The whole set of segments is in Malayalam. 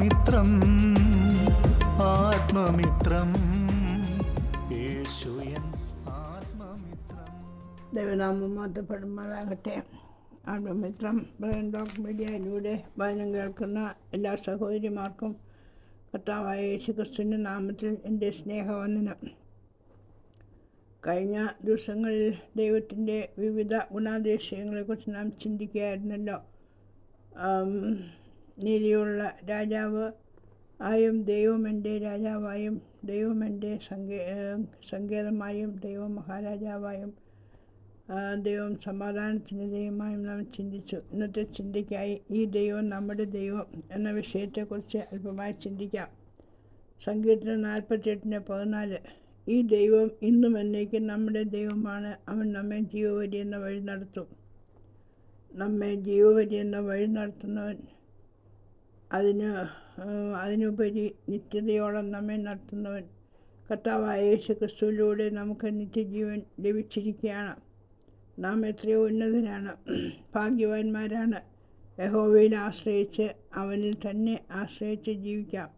ആത്മമിത്രം ആത്മമിത്രം. യേശുയൻ ആത്മമിത്രം. ദൈവനാമം മാറ്റപ്പെടുമാറാകട്ടെ ആത്മമിത്രം ബ്രെയിൻ ഡോക് മീഡിയയിലൂടെ വചനം കേൾക്കുന്ന എല്ലാ സഹോദരിമാർക്കും കർത്താവായ യേശു ക്രിസ്തുവിന്റെ നാമത്തിൽ എന്റെ സ്നേഹവന്ദനം. കഴിഞ്ഞ ദിവസങ്ങളിൽ ദൈവത്തിന്റെ വിവിധ ഗുണാതിശയങ്ങളെക്കുറിച്ച് നാം ചിന്തിക്കുകയായിരുന്നല്ലോ. നീതിയുള്ള രാജാവ് ആയും ദൈവം എന്റെ രാജാവായും ദൈവം എന്റെ സങ്കേ സങ്കേതമായും ദൈവം മഹാരാജാവായും ദൈവം സമാധാനത്തിന്റെ ദൈവമായും നാം ചിന്തിച്ചു. ഇന്നത്തെ ചിന്തയ്ക്കായി ഈ ദൈവം നമ്മുടെ ദൈവം എന്ന വിഷയത്തെക്കുറിച്ച് അല്പമായി ചിന്തിക്കാം. സങ്കീർത്തനം നാൽപ്പത്തെട്ടിന് പതിനാല് ഈ ദൈവം ഇന്നും എന്നേക്കും നമ്മുടെ ദൈവമാണ്. അവൻ നമ്മെ ജീവവരി എന്ന വഴി നടത്തും. നമ്മെ ജീവവരി എന്ന വഴി നടത്തുന്നവൻ അതിന് അതിനുപരി നിത്യതയോളം നമ്മെ നടത്തുന്നവൻ. കർത്താവായ യേശു ക്രിസ്തുവിലൂടെ നമുക്ക് നിത്യജീവൻ ലഭിച്ചിരിക്കുകയാണ്. നാം എത്രയോ ഉന്നതരാണ് ഭാഗ്യവാന്മാരാണ്. യഹോവയിൽ ആശ്രയിച്ച് അവനിൽ തന്നെ ആശ്രയിച്ച് ജീവിക്കാം.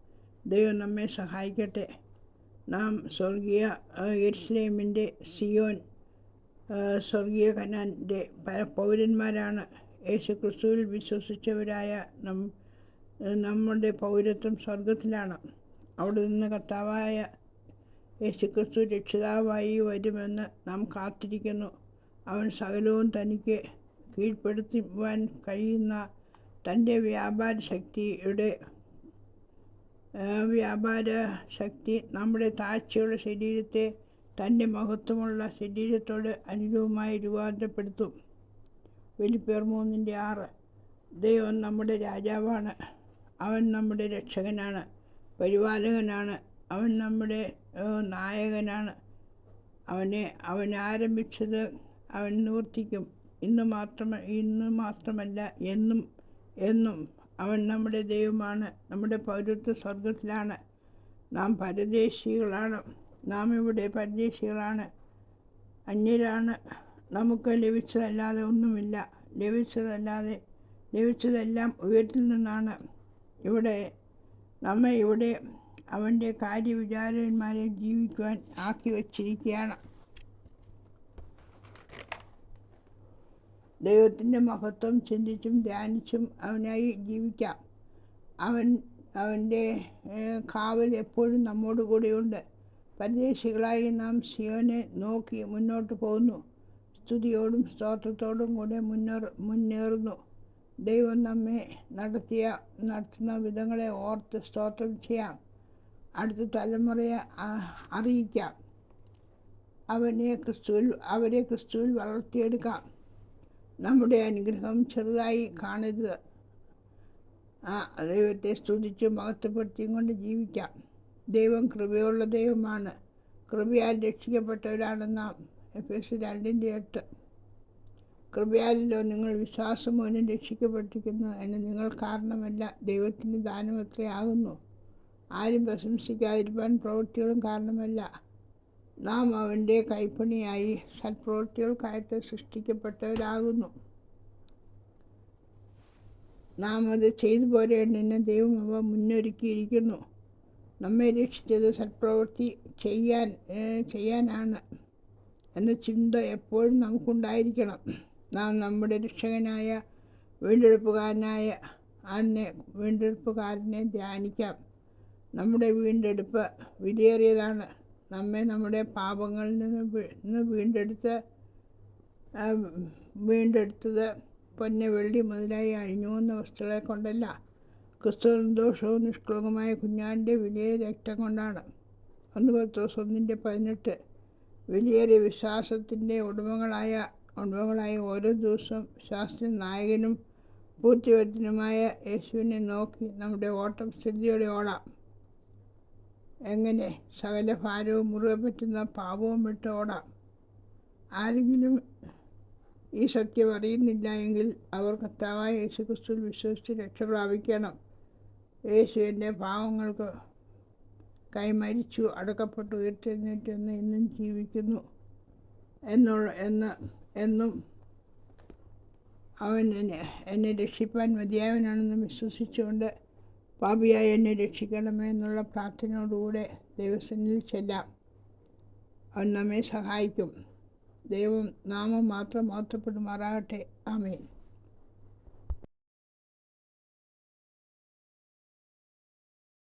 ദൈവം നമ്മെ സഹായിക്കട്ടെ. നാം സ്വർഗീയ യെരുസലേമിന്റെ സിയോൻ സ്വർഗീയ കനാന്റെ പൗരന്മാരാണ് യേശു ക്രിസ്തുവിൽ വിശ്വസിച്ചവരായ നം നമ്മുടെ പൗരത്വം സ്വർഗത്തിലാണ് അവിടെ നിന്ന് കർത്താവായ യേശുക്രിസ്തു രക്ഷിതാവായി വരുമെന്ന് നാം കാത്തിരിക്കുന്നു. അവൻ സകലവും തനിക്ക് കീഴ്പ്പെടുത്തുവാൻ കഴിയുന്ന തന്റെ വ്യാപാര ശക്തിയുടെ വ്യാപാര ശക്തി നമ്മുടെ താഴ്ചയുള്ള ശരീരത്തെ തന്റെ മഹത്വമുള്ള ശരീരത്തോട് അനുരൂപമായി രൂപാന്തരപ്പെടുത്തും. വലിപ്പേർ മൂന്നിന്റെ ആറ്. ദൈവം നമ്മുടെ രാജാവാണ്. അവൻ നമ്മുടെ രക്ഷകനാണ് പരിപാലകനാണ് അവൻ നമ്മുടെ നായകനാണ്. അവനെ അവൻ ആരംഭിച്ചത് അവൻ നിവർത്തിക്കും. ഇന്ന് മാത്രമ ഇന്ന് മാത്രമല്ല എന്നും എന്നും അവൻ നമ്മുടെ ദൈവമാണ് നമ്മുടെ പൗരത്വ സ്വർഗത്തിലാണ് നാം പരദേശികളാണ് നാം ഇവിടെ പരദേശികളാണ്. അന്യരാണ് നമുക്ക് ലഭിച്ചതല്ലാതെ ഒന്നുമില്ല. ലഭിച്ചതല്ലാതെ ലഭിച്ചതെല്ലാം ഉയരത്തിൽ നിന്നാണ്. ഇവിടെ നമ്മെ ഇവിടെ അവന്റെ കാര്യവിചാരന്മാരെ ജീവിക്കുവാൻ ആക്കി വച്ചിരിക്കുകയാണ്. ദൈവത്തിന്റെ മഹത്വം ചിന്തിച്ചും ധ്യാനിച്ചും അവനായി ജീവിക്കാം. അവൻ അവന്റെ കാവൽ എപ്പോഴും നമ്മോട് കൂടെയുണ്ട്. പരദേശികളായി നാം സിയോനെ നോക്കി മുന്നോട്ട് പോകുന്നു. സ്തുതിയോടും സ്തോത്രത്തോടും കൂടെ മുന്നേറ മുന്നേറുന്നു. ദൈവം നമ്മെ നടത്തിയ നടത്തുന്ന വിധങ്ങളെ ഓർത്ത് സ്തോത്രം ചെയ്യാം. അടുത്ത തലമുറയെ അറിയിക്കാം. അവനെ ക്രിസ്തുവിൽ അവരെ ക്രിസ്തുവിൽ വളർത്തിയെടുക്കാം. നമ്മുടെ അനുഗ്രഹം ചെറുതായി കാണരുത്. ദൈവത്തെ സ്തുതിച്ച് മഹത്വപ്പെടുത്തിയും കൊണ്ട് ജീവിക്കാം. ദൈവം കൃപയുള്ള ദൈവമാണ്. കൃപയാൽ രക്ഷിക്കപ്പെട്ടവരാണ് നാം. എഫ് എസ് രണ്ടിന്റെ എട്ട്. കൃപയാലല്ലോ നിങ്ങൾ വിശ്വാസം മൂലം രക്ഷിക്കപ്പെട്ടിരിക്കുന്നു എന്ന് നിങ്ങൾ കാരണമല്ല. ദൈവത്തിന്റെ ദാനം എത്രയാകുന്നു ആരും പ്രശംസിക്കാതിരിക്കാൻ പ്രവൃത്തികളും കാരണമല്ല. നാം അവന്റെ കൈപ്പണിയായി സൽപ്രവൃത്തികൾക്കായിട്ട് സൃഷ്ടിക്കപ്പെട്ടവരാകുന്നു. നാം അത് ചെയ്തു പോരേണ്ടതിന് ദൈവം അവ മുന്നൊരുക്കിയിരിക്കുന്നു. നമ്മെ രക്ഷിച്ചത് സൽപ്രവൃത്തി ചെയ്യാൻ ചെയ്യാനാണ് എന്ന ചിന്ത എപ്പോഴും നമുക്കുണ്ടായിരിക്കണം. നാം നമ്മുടെ രക്ഷകനായ വീണ്ടെടുപ്പുകാരനായ അന്നെ വീണ്ടെടുപ്പുകാരനെ ധ്യാനിക്കാം. നമ്മുടെ വീണ്ടെടുപ്പ് വിലയേറിയതാണ്. നമ്മെ നമ്മുടെ പാപങ്ങളിൽ നിന്ന് വീണ്ടെടുത്ത് വീണ്ടെടുത്തത് പൊന്നെ വെള്ളി മുതലായി അഴിഞ്ഞുവന്ന വസ്തുക്കളെ കൊണ്ടല്ല. ക്രിസ്തു നിർദോഷവും നിഷ്കളങ്കമായ കുഞ്ഞാന്റെ വലിയ രക്തം കൊണ്ടാണ്. ഒന്ന് പത്തോസ് ഒന്നിന്റെ പതിനെട്ട്. വലിയേറിയ വിശ്വാസത്തിന്റെ ഉടമകളായ ഉടമകളായ ഓരോ ദിവസവും ശാസ്ത്ര നായകനും പൂർത്തിവത്തിനുമായ യേശുവിനെ നോക്കി നമ്മുടെ ഓട്ടം സ്ഥിതിയോടെ ഓടാം. എങ്ങനെ? സകല ഭാരവും മുറുകെ പറ്റുന്ന പാപവും വിട്ട് ഓടാം. ആരെങ്കിലും ഈ സത്യം അറിയുന്നില്ല എങ്കിൽ അവർ കർത്താവായ യേശു ക്രിസ്തുവിൽ വിശ്വസിച്ച് രക്ഷ പ്രാപിക്കണം. യേശു എന്റെ പാവങ്ങൾക്ക് കൈമരിച്ചു അടക്കപ്പെട്ടു ഉയർത്തെഴുന്നേറ്റെന്ന് ഇന്നും ജീവിക്കുന്നു. എന്നുള്ള എന്ന് എന്നും അവൻ എന്നെ എന്നെ രക്ഷിപ്പാൻ മതിയായവനാണെന്നും വിശ്വസിച്ചുകൊണ്ട് പാപിയായി എന്നെ രക്ഷിക്കണമേ എന്നുള്ള പ്രാർത്ഥനയോടുകൂടെ ദൈവസന്നിധിയിൽ ചെല്ലാം. അവൻ നമ്മെ സഹായിക്കും. ദൈവം നാമം മാത്രം മഹത്വപ്പെടുമാറാകട്ടെ ആമേൻ.